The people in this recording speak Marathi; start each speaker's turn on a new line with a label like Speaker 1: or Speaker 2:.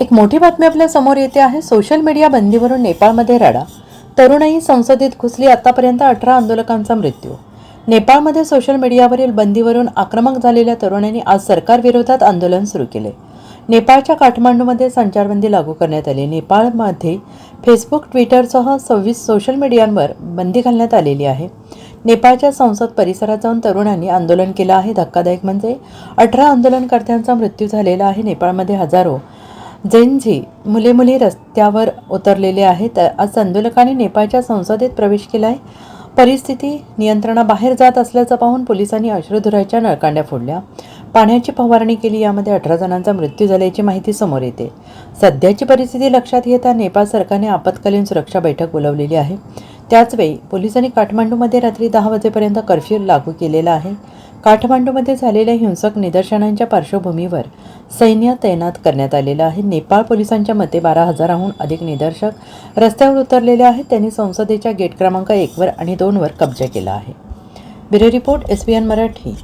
Speaker 1: एक मोठी बातमी आपल्यासमोर येते आहे सोशल मीडिया बंदीवरून नेपाळमध्ये रडा. तरुणाई संसदेत घुसली आतापर्यंत अठरा आंदोलकांचा मृत्यू. नेपाळमध्ये सोशल मीडियावरील बंदीवरून आक्रमक झालेल्या तरुणांनी आज सरकारविरोधात आंदोलन सुरू केले. नेपाळच्या काठमांडूमध्ये संचारबंदी लागू करण्यात आली. नेपाळमध्ये फेसबुक ट्विटरसह सव्वीस सोशल मीडियांवर बंदी घालण्यात आलेली आहे. नेपाळच्या संसद परिसरात जाऊन तरुणांनी आंदोलन केलं आहे. धक्कादायक म्हणजे अठरा आंदोलनकर्त्यांचा मृत्यू झालेला आहे. नेपाळमध्ये हजारो झेनझी मुले मुली रस्त्यावर उतरलेले आहेत. आज आंदोलकांनी नेपाळच्या संसदेत प्रवेश केला आहे परिस्थिती नियंत्रणाबाहेर जात असल्याचं पाहून पोलिसांनी अश्रुधुराच्या नळकांड्या फोडल्या. पाण्याची फवारणी केली यामध्ये अठरा जणांचा मृत्यू झाल्याची माहिती समोर येते. सध्याची परिस्थिती लक्षात घेता नेपाळ सरकारने आपत्कालीन सुरक्षा बैठक बोलावलेली आहे. त्याचवेळी पोलिसांनी काठमांडूमध्ये रात्री दहा वाजेपर्यंत कर्फ्यू लागू केलेला आहे. काठमांडूमध्ये झालेल्या हिंसक निदर्शनांच्या पार्श्वभूमीवर सैन्य तैनात करण्यात आलेलं आहे. नेपाळ पोलिसांच्या मते बारा हजाराहून अधिक निदर्शक रस्त्यावर उतरलेले आहेत. त्यांनी संसदेच्या गेट क्रमांक एकवर आणि दोनवर कब्जा केला आहे. Bureau report S B N Marathi.